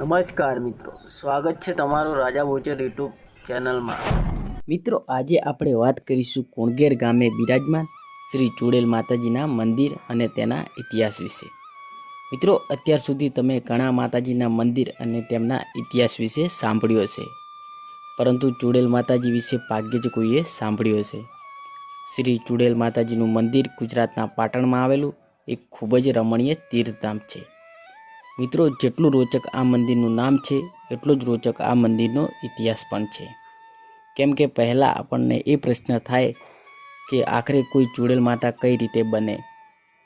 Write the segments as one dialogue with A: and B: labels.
A: નમસ્કાર મિત્રો, સ્વાગત છે તમારું રાજા બોચર યુટ્યુબ ચેનલમાં.
B: મિત્રો, આજે આપણે વાત કરીશું કુણગેર ગામે બિરાજમાન શ્રી ચુડેલ માતાજીના મંદિર અને તેના ઇતિહાસ વિશે. મિત્રો, અત્યાર સુધી તમે ઘણા માતાજીના મંદિર અને તેમના ઇતિહાસ વિશે સાંભળ્યો હશે. પરંતુ ચુડેલ માતાજી વિશે ભાગ્ય જ કોઈએ સાંભળ્યું હશે. શ્રી ચુડેલ માતાજીનું મંદિર ગુજરાતના પાટણમાં આવેલું એક ખૂબ જ રમણીય તીર્થધામ છે. મિત્રો, જેટલું રોચક આ મંદિરનું નામ છે, એટલો જ રોચક આ મંદિરનો ઇતિહાસ પણ છે. કેમ કે પહેલાં આપણને એ પ્રશ્ન થાય કે આખરે કોઈ ચુડેલ માતા કઈ રીતે બને?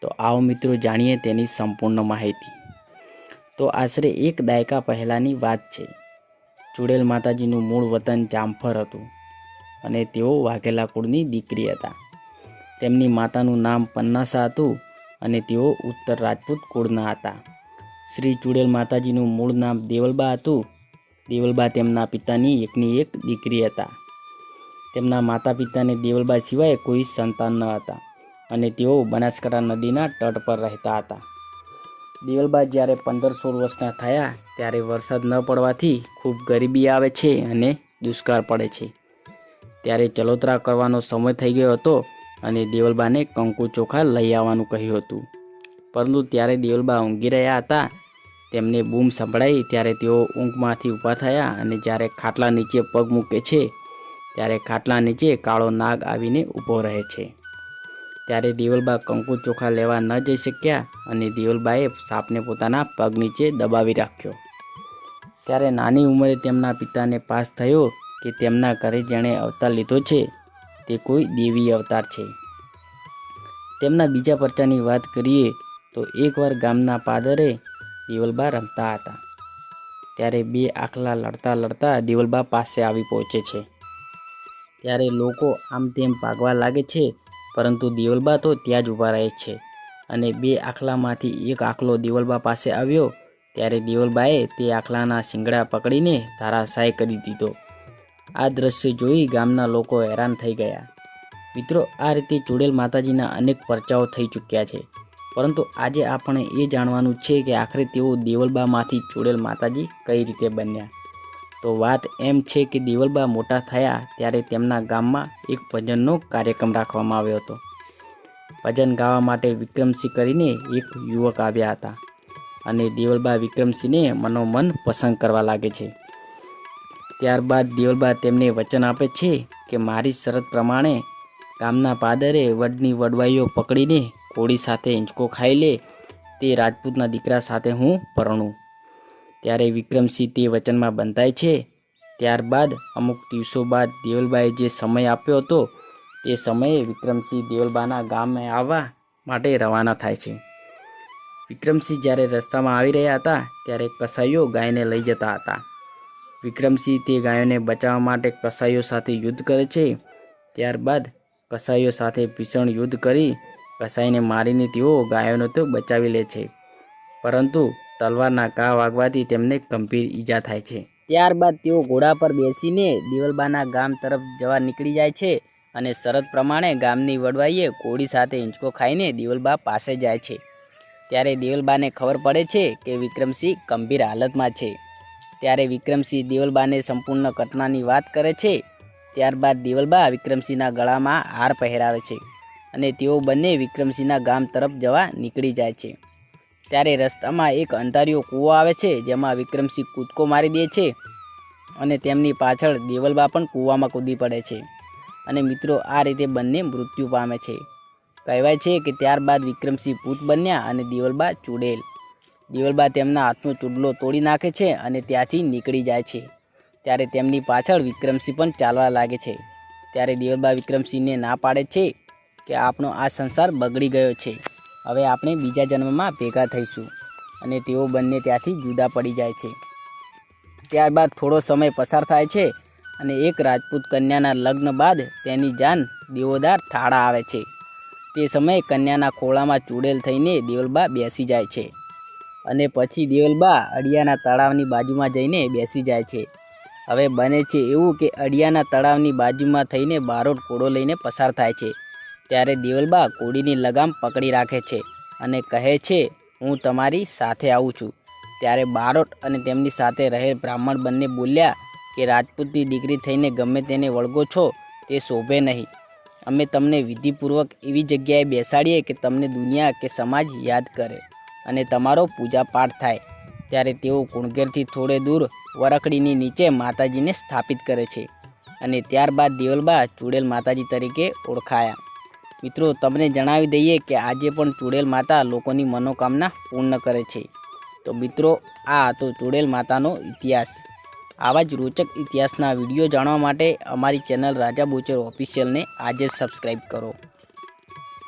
B: તો આવો મિત્રો, જાણીએ તેની સંપૂર્ણ માહિતી. તો આશરે એક દાયકા પહેલાંની વાત છે. ચુડેલ માતાજીનું મૂળ વતન જામફર હતું અને તેઓ વાઘેલા કુળની દીકરી હતા. તેમની માતાનું નામ પન્નાસા હતું અને તેઓ ઉત્તર રાજપૂત કુળના હતા. શ્રી ચુડેલ માતાજીનું મૂળ નામ દેવલબા હતું. દેવલબા તેમના પિતાની એકની એક દીકરી હતા. તેમના માતા પિતાને દેવલબા સિવાય કોઈ સંતાન ન હતા અને તેઓ બનાસકાંઠા નદીના તટ પર રહેતા હતા. દેવલબા જ્યારે પંદર સોળ વર્ષના થયા ત્યારે વરસાદ ન પડવાથી ખૂબ ગરીબી આવે છે અને દુષ્કાળ પડે છે. ત્યારે ચલોતરા કરવાનો સમય થઈ ગયો હતો અને દેવલબાને કંકુ ચોખા લઈ આવવાનું કહ્યું હતું. પરંતુ ત્યારે દેવલબા ઊંઘી રહ્યા હતા. તેમને બૂમ સંભળાઈ ત્યારે તેઓ ઊંઘમાંથી ઊભા થયા અને જ્યારે ખાટલા નીચે પગ મૂકે છે, ત્યારે ખાટલા નીચે કાળો નાગ આવીને ઊભો રહે છે. ત્યારે દેવલબા કંકુ ચોખા લેવા ન જઈ શક્યા અને દેવલબાએ સાપને પોતાના પગ નીચે દબાવી રાખ્યો. ત્યારે નાની ઉંમરે તેમના પિતાને પાસ થયો કે તેમના ઘરે જેણે અવતાર લીધો છે, તે કોઈ દેવી અવતાર છે. તેમના બીજા પરચાની વાત કરીએ તો એકવાર ગામના પાદરે દિવલબા રમતા હતા. ત્યારે બે આખલા લડતા લડતા દિવલબા પાસે આવી પહોંચે છે. ત્યારે લોકો આમ તેમ ભાગવા લાગે છે, પરંતુ દિવલબા તો ત્યાં જ ઊભા રહે છે. અને બે આખલામાંથી એક આખલો દિવલબા પાસે આવ્યો, ત્યારે દિવલબાએ તે આખલાના શિંગડા પકડીને ધારાશાય કરી દીધો. આ દ્રશ્ય જોઈ ગામના લોકો હેરાન થઈ ગયા. મિત્રો, આ રીતે ચુડેલ માતાજીના અનેક પરચાઓ થઈ ચૂક્યા છે. પરંતુ આજે આપણે એ જાણવાનું છે કે આખરે તેઓ દેવલબામાંથી ચોડેલ માતાજી કઈ રીતે બન્યા? તો વાત એમ છે કે દેવલબા મોટા થયા ત્યારે તેમના ગામમાં એક ભજનનો કાર્યક્રમ રાખવામાં આવ્યો હતો. ભજન ગાવા માટે વિક્રમસિંહ કરીને એક યુવક આવ્યા હતા અને દેવલબા વિક્રમસિંહને મનોમન પસંદ કરવા લાગે છે. ત્યારબાદ દેવલબા તેમને વચન આપે છે કે મારી શરત પ્રમાણે ગામના પાદરે વડની વડવાઈઓ પકડીને કોળી સાથે હિંચકો ખાઈ લે, તે રાજપૂતના દીકરા સાથે હું પરણું. ત્યારે વિક્રમસિંહ તે વચનમાં બંધાય છે. ત્યારબાદ અમુક દિવસો બાદ દેવલબાએ જે સમય આપ્યો હતો, તે સમયે વિક્રમસિંહ દેવલબાના ગામે આવવા માટે રવાના થાય છે. વિક્રમસિંહ જ્યારે રસ્તામાં આવી રહ્યા હતા, ત્યારે કસાઈઓ ગાયને લઈ જતા હતા. વિક્રમસિંહ તે ગાયોને બચાવવા માટે કસાઈઓ સાથે યુદ્ધ કરે છે. ત્યારબાદ કસાઈઓ સાથે ભીષણ યુદ્ધ કરી કસાઈને મારીને તેઓ ગાયોને તો બચાવી લે છે. પરંતુ તલવારના ઘા વાગવાથી તેમને ગંભીર ઈજા થાય છે. ત્યારબાદ તેઓ ઘોડા પર બેસીને દિવલબાના ગામ તરફ જવા નીકળી જાય છે અને શરત પ્રમાણે ગામની વડવાઈએ કોળી સાથે હિંચકો ખાઈને દિવલબા પાસે જાય છે. ત્યારે દિવલબાને ખબર પડે છે કે વિક્રમસિંહ ગંભીર હાલતમાં છે. ત્યારે વિક્રમસિંહ દેવલબાને સંપૂર્ણ ઘટનાની વાત કરે છે. ત્યારબાદ દિવલબા વિક્રમસિંહના ગળામાં હાર પહેરાવે છે. અને તેઓ બંને વિક્રમસિંહના ગામ તરફ જવા નીકળી જાય છે. ત્યારે રસ્તામાં એક અંધારિયો કૂવો આવે છે, જેમાં વિક્રમસિંહ કૂદકો મારી દે છે અને તેમની પાછળ દેવલબા પણ કૂવામાં કૂદી પડે છે. અને મિત્રો, આ રીતે બંને મૃત્યુ પામે છે. કહેવાય છે કે ત્યારબાદ વિક્રમસિંહ ભૂત બન્યા અને દેવલબા ચૂડેલ. દેવલબા તેમના હાથનો ચૂડલો તોડી નાખે છે અને ત્યાંથી નીકળી જાય છે. ત્યારે તેમની પાછળ વિક્રમસિંહ પણ ચાલવા લાગે છે. ત્યારે દેવલબા વિક્રમસિંહને ના પાડે છે કે આપણો આ સંસાર બગડી ગયો છે. હવે આપણે બીજા જન્મમાં ભેગા થઈશું અને તેઓ બંને ત્યાંથી જુદા પડી જાય છે. ત્યારબાદ થોડો સમય પસાર થાય છે અને એક રાજપૂત કન્યાના લગ્ન બાદ તેની જાન દેવોદાર થાળા આવે છે. તે સમયે કન્યાના ખોળામાં ચૂડેલ થઈને દેવલબા બેસી જાય છે અને પછી દેવલબા અડિયાના તળાવની બાજુમાં જઈને બેસી જાય છે. હવે બને છે એવું કે અડિયાના તળાવની બાજુમાં થઈને બારોટ કોડો લઈને પસાર થાય છે. ત્યારે દેવલબા કોડીની લગામ પકડી રાખે છે અને કહે છે, હું તમારી સાથે આવું છું. ત્યારે બારોટ અને તેમની સાથે રહેલ બ્રાહ્મણ બંને બોલ્યા કે, રાજપૂતની દીકરી થઈને ગમે તેને વળગો છો, તે શોભે નહીં. અમે તમને વિધિપૂર્વક એવી જગ્યાએ બેસાડીએ કે તમને દુનિયા કે સમાજ યાદ કરે અને તમારો પૂજાપાઠ થાય. ત્યારે તેઓ કુણગેરથી થોડે દૂર વરખડીની નીચે માતાજીને સ્થાપિત કરે છે અને ત્યારબાદ દેવલબા ચુડેલ માતાજી તરીકે ઓળખાયા. મિત્રો, તમને જણાવી દઈએ કે આજે પણ ચુડેલ માતા લોકોની મનોકામના પૂર્ણ કરે છે. તો મિત્રો, આ હતો ચુડેલ માતાનો ઇતિહાસ. આવા જ રોચક ઇતિહાસના વીડિયો જાણવા માટે અમારી ચેનલ રાજા બોચર ઓફિશિયલને આજે સબસ્ક્રાઈબ કરો.